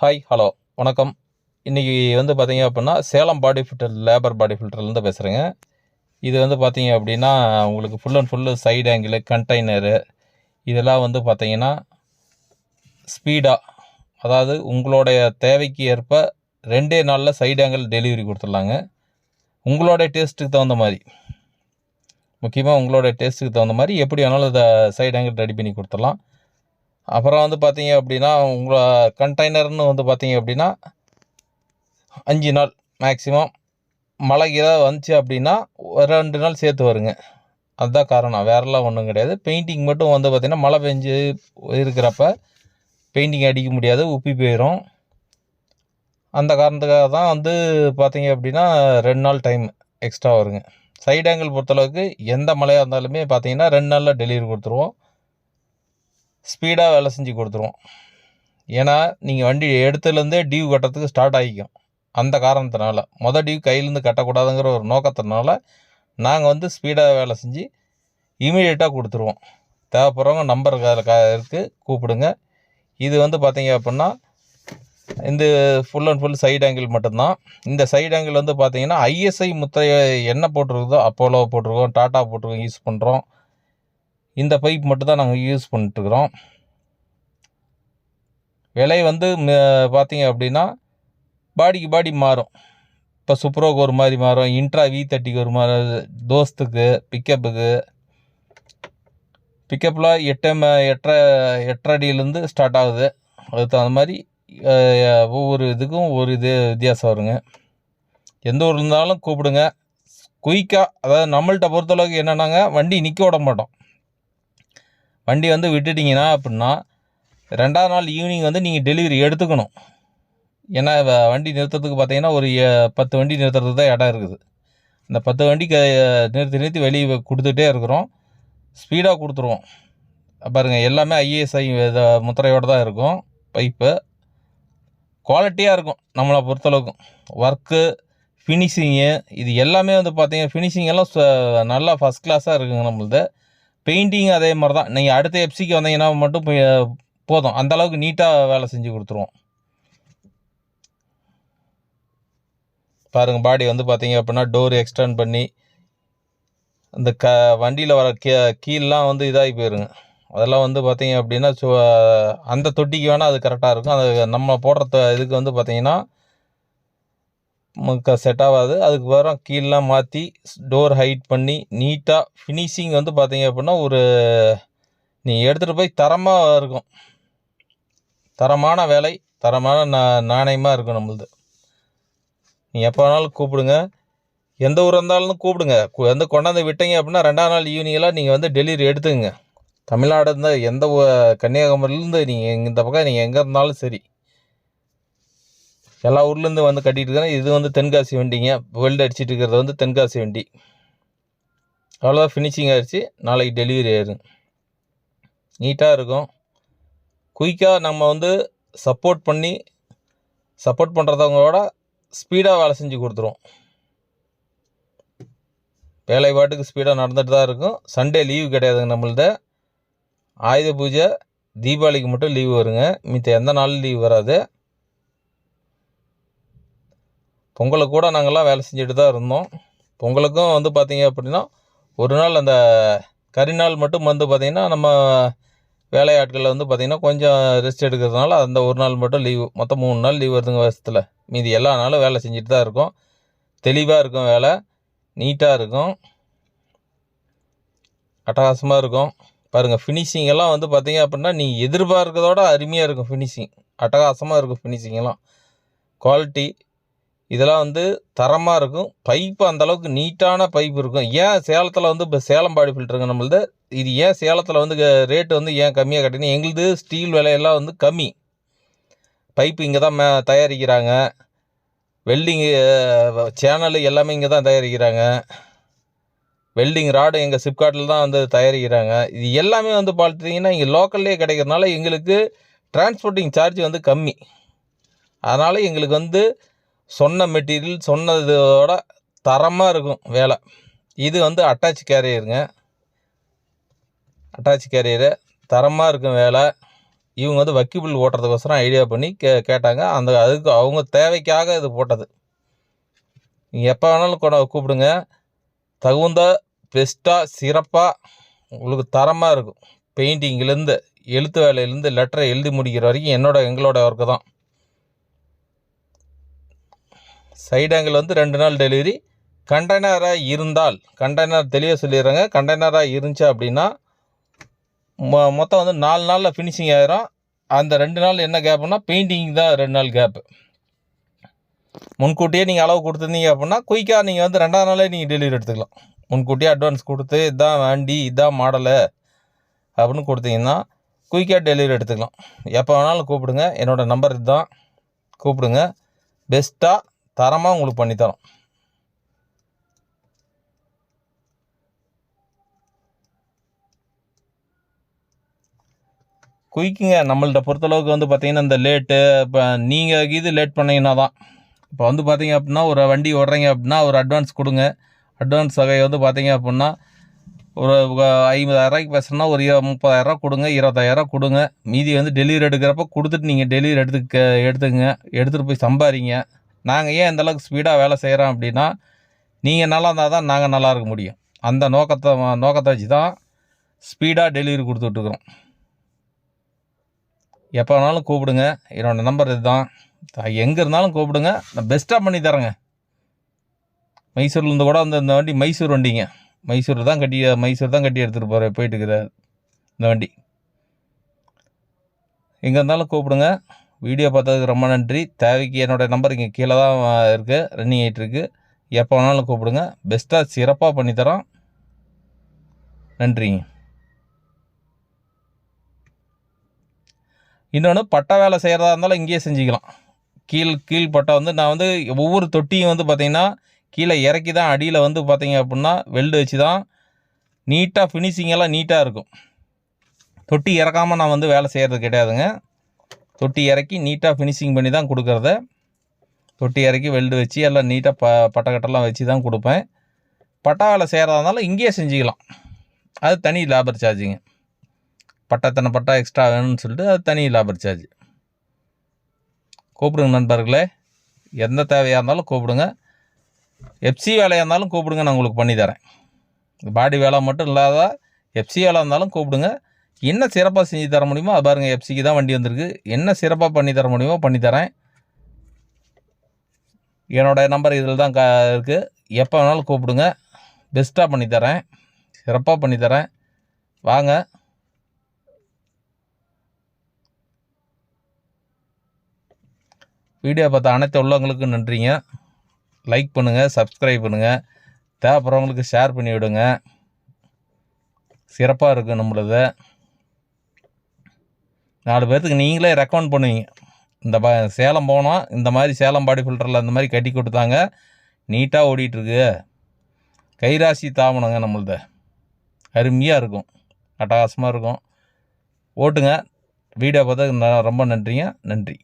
Hi hello வணக்கம். இன்றைக்கி வந்து பார்த்தீங்க அப்படின்னா Salem body filter labour body ஃபில்டர்லேருந்து பேசுகிறேங்க இது வந்து பார்த்தீங்க அப்படின்னா உங்களுக்கு full and full side angle container இதெல்லாம் வந்து பார்த்தீங்கன்னா ஸ்பீடாக அதாவது உங்களுடைய தேவைக்கு ஏற்ப ரெண்டே நாளில் சைடு ஆங்கிள் டெலிவரி கொடுத்துட்லாங்க. உங்களோடைய டேஸ்ட்டுக்கு தகுந்த மாதிரி. முக்கியமாக உங்களோட டேஸ்ட்டுக்கு தகுந்த மாதிரி எப்படி வேணாலும் இதை சைடு ஆங்கிள் ரெடி பண்ணி கொடுத்துடலாம். அப்புறம் வந்து பார்த்தீங்க அப்படின்னா உங்களை கண்டெய்னர்னு வந்து பார்த்தீங்க அப்படின்னா அஞ்சு நாள் மேக்ஸிமம் மழை ஏதாவது வந்துச்சு அப்படின்னா ஒரு ரெண்டு நாள் சேர்த்து வருங்க. அதுதான் காரணம். வேறெல்லாம் ஒன்றும் கிடையாது. பெயிண்டிங் மட்டும் வந்து பார்த்திங்கன்னா மழை பெஞ்சு இருக்கிறப்ப பெயிண்டிங் அடிக்க முடியாது உப்பி போயிடும் அந்த காரணத்துக்காக தான் வந்து பார்த்தீங்க அப்படின்னா ரெண்டு நாள் டைம் எக்ஸ்ட்ரா வருங்க. சைடு ஆங்கிள் பொறுத்தளவுக்கு எந்த மழையாக இருந்தாலுமே பார்த்தீங்கன்னா ரெண்டு நாளில் டெலிவரி கொடுத்துருவோம். ஸ்பீடாக வேலை செஞ்சு கொடுத்துருவோம் ஏன்னா நீங்கள் வண்டி எடுத்துலேருந்தே டியூ கட்டுறதுக்கு ஸ்டார்ட் ஆகிக்கும். அந்த காரணத்தினால. மொதல் டியூ கையிலேருந்து கட்டக்கூடாதுங்கிற ஒரு நோக்கத்தினால நாங்கள் வந்து ஸ்பீடாக வேலை செஞ்சு இமீடியட்டாக கொடுத்துருவோம். தேவைப்படுறவங்க நம்பர் அதில் க இருக்குது கூப்பிடுங்க. இது வந்து பார்த்தீங்க அப்படின்னா இந்த full and full side angle மட்டும்தான். இந்த சைடு ஆங்கிள் வந்து பார்த்தீங்கன்னா ஐஎஸ்ஐ முத்திரை என்ன போட்டிருக்குதோ அப்போலோ போட்டிருக்கோம் டாட்டா போட்டிருக்கோம் யூஸ் பண்ணுறோம் இந்த பைப் மட்டும் தான் நாங்கள் யூஸ் பண்ணிட்டுருக்குறோம். விலை வந்து ம- பார்த்தீங்க அப்படின்னா பாடிக்கு பாடி மாறும். இப்போ சுப்ரோக்கு ஒரு மாதிரி மாறும் இன்ட்ரா வி தேர்ட்டிக்கு ஒரு மாதிரி தோஸ்துக்கு பிக்கப்புக்கு பிக்கப்பில் எட்டு ம எட்டரை எட்டரடியிலேருந்து ஸ்டார்ட் ஆகுது. அதுக்கு தகுந்த மாதிரி ஒவ்வொரு இதுக்கும் ஒரு இது வித்தியாசம் வருங்க. எந்த ஊர் இருந்தாலும் கூப்பிடுங்க. குயிக்காக அதாவது நம்மள்கிட்ட பொறுத்தளவுக்கு என்னென்னாங்க வண்டி நிற்க விட மாட்டோம். வண்டி வந்து விட்டுட்டிங்கன்னா அப்படின்னா ரெண்டாவது நாள் ஈவினிங் வந்து நீங்கள் டெலிவரி எடுத்துக்கணும். ஏன்னா வண்டி நிறுத்துறதுக்கு பார்த்தீங்கன்னா ஒரு பத்து வண்டி நிறுத்துறதுக்கு தான் இடம் இருக்குது. இந்த பத்து வண்டிக்கு நிறுத்தி நிறுத்தி வெளியே கொடுத்துட்டே இருக்கிறோம். ஸ்பீடாக கொடுத்துருவோம். பாருங்கள் எல்லாமே ஐஏஎஸ்ஐ முத்திரையோடு தான் இருக்கும். பைப்பு குவாலிட்டியாக இருக்கும் நம்மளை பொறுத்தளவுக்கு. ஒர்க்கு ஃபினிஷிங்கு இது எல்லாமே வந்து பார்த்தீங்கன்னா ஃபினிஷிங் எல்லாம் ச- நல்லா ஃபஸ்ட் கிளாஸாக இருக்குங்க நம்மளது. பெயிண்டிங் அதே மாதிரி தான் நீங்கள் அடுத்த எப்சிக்கு வந்தீங்கன்னா மட்டும் போதும். அந்த அளவுக்கு நீட்டாக வேலை செஞ்சு கொடுத்துருவோம். பாருங்கள் பாடி வந்து பார்த்தீங்க அப்படின்னா டோர் எக்ஸ்டெண்ட் பண்ணி அந்த க வண்டியில் வர கீ கீழெலாம் வந்து இதாகி போயிருங்க. அதெல்லாம் வந்து பார்த்தீங்க அப்படின்னா அந்த தொட்டிக்கு வேணால் அது கரெக்டாக இருக்கும். அது நம்ம போடுற இதுக்கு வந்து பார்த்தீங்கன்னா செட் ஆகாது. அதுக்கு வரம் கீழெலாம் மாற்றி டோர் ஹைட் பண்ணி நீட்டாக ஃபினிஷிங் வந்து பார்த்தீங்க அப்படின்னா ஒரு நீங்கள் எடுத்துகிட்டு போய் தரமாக இருக்கும். தரமான வேலை தரமான நா நாணயமாக இருக்கும் நம்மளுது. நீங்கள் எப்போ வேணாலும் கூப்பிடுங்க. எந்த ஊராக இருந்தாலும் கூப்பிடுங்க. வந்து கொண்டாந்து விட்டீங்க அப்படின்னா ரெண்டாம் நாள் ஈவினிங்கெல்லாம் நீங்கள் வந்து டெலிவரி எடுத்துங்க தமிழ்நாடு இருந்தால் எந்த ஊ- கன்னியாகுமரியிலேருந்து நீங்கள் இந்த பக்கம் நீங்கள் எங்கே இருந்தாலும் சரி. எல்லா ஊர்லேருந்து வந்து கட்டிகிட்டு இருக்கிறேன் இது வந்து தென்காசி வண்டிங்க. வெல்டு அடிச்சிட்டு இருக்கிறது வந்து தென்காசி வண்டி. அவ்வளோதான் ஃபினிஷிங் ஆகிடுச்சு நாளைக்கு டெலிவரி ஆயிடும் நீட்டாக இருக்கும். குயிக்காக நம்ம வந்து சப்போர்ட் பண்ணி சப்போர்ட் பண்ணுறதவங்களோட ஸ்பீடாக வேலை செஞ்சு கொடுத்துருவோம். வேலை பாட்டுக்கு ஸ்பீடாக நடந்துட்டு தான் இருக்கும். சண்டே லீவு கிடையாதுங்க நம்மள்த ஆயுத பூஜை தீபாவளிக்கு மட்டும் லீவு வருங்க. மித்த எந்த நாளும் லீவ் வராது. பொங்கலுக்கு கூட நாங்கள்லாம் வேலை செஞ்சுட்டு தான் இருந்தோம். பொங்கலுக்கும் வந்து பார்த்திங்க அப்படின்னா ஒரு நாள் அந்த கரிநாள் மட்டும் வந்து பார்த்திங்கன்னா நம்ம வேலையாட்களில் வந்து பார்த்திங்கன்னா கொஞ்சம் ரெஸ்ட் எடுக்கிறதுனால அந்த ஒரு நாள் மட்டும் லீவு மொத்தம் மூணு நாள் லீவ் வருதுங்க வருஷத்தில். மீதி எல்லா நாளும் வேலை செஞ்சுட்டு தான் இருக்கும். தெளிவாக இருக்கும் வேலை நீட்டாக இருக்கும். அட்டகாசமாக இருக்கும். பாருங்கள் ஃபினிஷிங் எல்லாம் வந்து பார்த்திங்க அப்படின்னா நீங்கள் எதிர்பார்க்கிறதோட அருமையாக இருக்கும் ஃபினிஷிங் அட்டகாசமாக இருக்கும் ஃபினிஷிங்கெல்லாம் குவாலிட்டி இதெல்லாம் வந்து தரமாக இருக்கும். பைப்பு அந்த அளவுக்கு நீட்டான பைப் இருக்கும். ஏன் சேலத்தில் வந்து இப்போ சேலம் பாடி ஃபில்டருங்க நம்மளது? இது ஏன் சேலத்தில் வந்து ரேட்டு வந்து ஏன் கம்மியாக கட்டினா? எங்களுது ஸ்டீல் விலையெல்லாம் வந்து கம்மி. பைப்பு இங்கே தான் மே தயாரிக்கிறாங்க. வெல்டிங்கு சேனலு எல்லாமே இங்கே தான் தயாரிக்கிறாங்க. வெல்டிங் ராடு எங்கள் சிப்காட்டில் தான் வந்து தயாரிக்கிறாங்க. இது எல்லாமே வந்து பார்த்தீங்கன்னா இங்கே லோக்கல்லே கிடைக்கிறதுனால எங்களுக்கு டிரான்ஸ்போர்ட்டிங் சார்ஜ் வந்து கம்மி. அதனால் எங்களுக்கு வந்து சொன்ன மெட்டீரியல் சொன்னதோட தரமாக இருக்கும் வேலை. இது வந்து அட்டாச் கேரியருங்க அட்டாச் கேரியரு தரமாக இருக்கும் வேலை. இவங்க வந்து வக்கிபிள் ஓட்டுறதுக்கோசரம் ஐடியா பண்ணி கே கேட்டாங்க. அந்த அதுக்கு அவங்க தேவைக்காக இது போட்டது. நீங்கள் எப்போ வேணாலும் கூட கூப்பிடுங்க. தகுந்த பெஸ்ட்டாக சிறப்பாக உங்களுக்கு தரமாக இருக்கும். பெயிண்டிங்லேருந்து எழுத்து வேலையிலேருந்து லெட்டரை எழுதி முடிக்கிற வரைக்கும் என்னோட எங்களோட ஒர்க்கு தான். சைடு ஆங்கிள் வந்து ரெண்டு நாள் டெலிவரி கண்டெய்னராக இருந்தால் கண்டெய்னர் தெளிவாக சொல்லிடுறேங்க. கண்டெய்னராக இருந்துச்சு அப்படின்னா மொ மொத்தம் வந்து நாலு நாளில் ஃபினிஷிங் ஆகிரும் அந்த ரெண்டு நாள் என்ன கேப்புனா பெயிண்டிங் தான் ரெண்டு நாள் கேப்பு முன்கூட்டியே நீங்கள் அளவு கொடுத்துருந்தீங்க அப்படின்னா குயிக்காக நீங்கள் வந்து ரெண்டாவது நாளே நீங்கள் டெலிவரி எடுத்துக்கலாம். முன்கூட்டியே அட்வான்ஸ் கொடுத்து இதான் வண்டி இதான் மாடலு அப்படின்னு கொடுத்தீங்கன்னா குயிக்காக டெலிவரி எடுத்துக்கலாம். எப்போ வேணாலும் கூப்பிடுங்க. என்னோடய நம்பர் இதுதான். கூப்பிடுங்க. பெஸ்ட்டாக தரமாக உங்களுக்கு பண்ணித்தரோம் குயிக்குங்க நம்மள்ட்ட பொறுத்தளவுக்கு வந்து பார்த்தீங்கன்னா இந்த லேட்டு இப்போ நீங்கள் இது லேட் பண்ணீங்கன்னா தான். இப்போ வந்து பார்த்தீங்க அப்படின்னா ஒரு வண்டி ஓடுறீங்க அப்படின்னா ஒரு அட்வான்ஸ் கொடுங்க. அட்வான்ஸ் வகை வந்து பார்த்தீங்க அப்படின்னா ஒரு ஐம்பதாயிரரூவாய்க்கு பேசுகிறோன்னா ஒரு இரு- முப்பதாயிரரூவா கொடுங்க இருபத்தாயிரரூவா கொடுங்க. மீதி வந்து டெலிவரி எடுக்கிறப்ப கொடுத்துட்டு நீங்கள் டெலிவரி எடுத்துக்க எடுத்துக்கங்க எடுத்துகிட்டு போய் சம்பாதிங்க நாங்கள் ஏன் இந்தளவுக்கு ஸ்பீடாக வேலை செய்கிறோம் அப்படின்னா நீங்கள் நல்லா இருந்தால் தான் நாங்கள் நல்லா இருக்க முடியும். அந்த நோக்கத்தை நோக்கத்தை வச்சு தான் ஸ்பீடாக டெலிவரி கொடுத்துட்ருக்குறோம் எப்போ வேணாலும் கூப்பிடுங்க. என்னோட நம்பர் இதுதான். எங்கே இருந்தாலும் கூப்பிடுங்க. நான் பெஸ்ட்டாக பண்ணி தரேங்க. மைசூர்லேருந்து கூட வந்து இந்த வண்டி மைசூர் வண்டிங்க. மைசூர் தான் கட்டி மைசூர் தான் கட்டி எடுத்துகிட்டு போகிற போயிட்டு இந்த வண்டி. எங்கே இருந்தாலும் கூப்பிடுங்க. வீடியோ பார்த்ததுக்கு ரொம்ப நன்றி. தேவைக்கு என்னோடய நம்பர் இங்கே கீழே தான் இருக்குது ரன்னிங் ஆகிட்டு எப்போ வேணாலும் கூப்பிடுங்க. பெஸ்ட்டாக சிறப்பாக பண்ணித்தரோம். நன்றிங்க. இன்னொன்று பட்டா வேலை செய்கிறதா இருந்தாலும் இங்கேயே செஞ்சுக்கலாம். கீழ் கீழ் பட்டா வந்து நான் வந்து ஒவ்வொரு தொட்டியும் வந்து பார்த்திங்கன்னா கீழே இறக்கி தான் அடியில் வந்து பார்த்திங்க அப்படின்னா வெல்டு வச்சு தான் நீட்டாக ஃபினிஷிங் எல்லாம் நீட்டாக இருக்கும். தொட்டி இறக்காமல் நான் வந்து வேலை செய்கிறது கிடையாதுங்க. தொட்டி இறக்கி நீட்டாக ஃபினிஷிங் பண்ணி தான் கொடுக்குறத. தொட்டி இறக்கி வெல்டு வச்சு எல்லாம் நீட்டாக ப பட்டக்கட்டெல்லாம் வச்சு தான் கொடுப்பேன். பட்டா வேலை செய்கிறதா இருந்தாலும் இங்கேயே செஞ்சுக்கலாம். அது தனி லேபர் சார்ஜிங்க பட்டத்தனை பட்டா எக்ஸ்ட்ரா வேணும்னு சொல்லிட்டு அது தனி லேபர் சார்ஜ் கூப்பிடுங்க நண்பர்களே. எந்த தேவையாக இருந்தாலும் கூப்பிடுங்க. எஃப்சி வேலையாக இருந்தாலும் கூப்பிடுங்க நான் உங்களுக்கு பண்ணி தரேன். பாடி வேலை மட்டும் இல்லாத எஃப்சி வேலை இருந்தாலும் கூப்பிடுங்க. என்ன சிறப்பாக செஞ்சு தர முடியுமோ அது பாருங்கள் எஃப்சிக்கு தான் வண்டி வந்திருக்கு. என்ன சிறப்பாக பண்ணி தர முடியுமோ பண்ணித்தரேன் என்னோடய நம்பர் இதில் தான் க இருக்குது எப்போ வேணாலும் கூப்பிடுங்க. பெஸ்ட்டாக பண்ணித்தரேன் சிறப்பாக பண்ணித்தரேன் வாங்க. வீடியோ பார்த்த அனைத்து உள்ளவங்களுக்கும் நன்றிங்க. லைக் பண்ணுங்கள் சப்ஸ்கிரைப் பண்ணுங்கள் தேவைப்படுறவங்களுக்கு ஷேர் பண்ணி விடுங்க. சிறப்பாக இருக்கும் நம்மளது. நாலு பேர்த்துக்கு நீங்களே ரெக்கமெண்ட் பண்ணுவீங்க. இந்த ப சேலம் போனோம் இந்த மாதிரி சேலம் பாடி ஃபில்டரில் இந்த மாதிரி கட்டி கொடுத்தாங்க. நீட்டாக ஓடிட்டுருக்கு. கைராசி தாமனங்க நம்மள்த. அருமையாக இருக்கும். அட்டகாசமாக இருக்கும். ஓட்டுங்க. வீடியோ பார்த்தா ரொம்ப நன்றிங்க. நன்றி.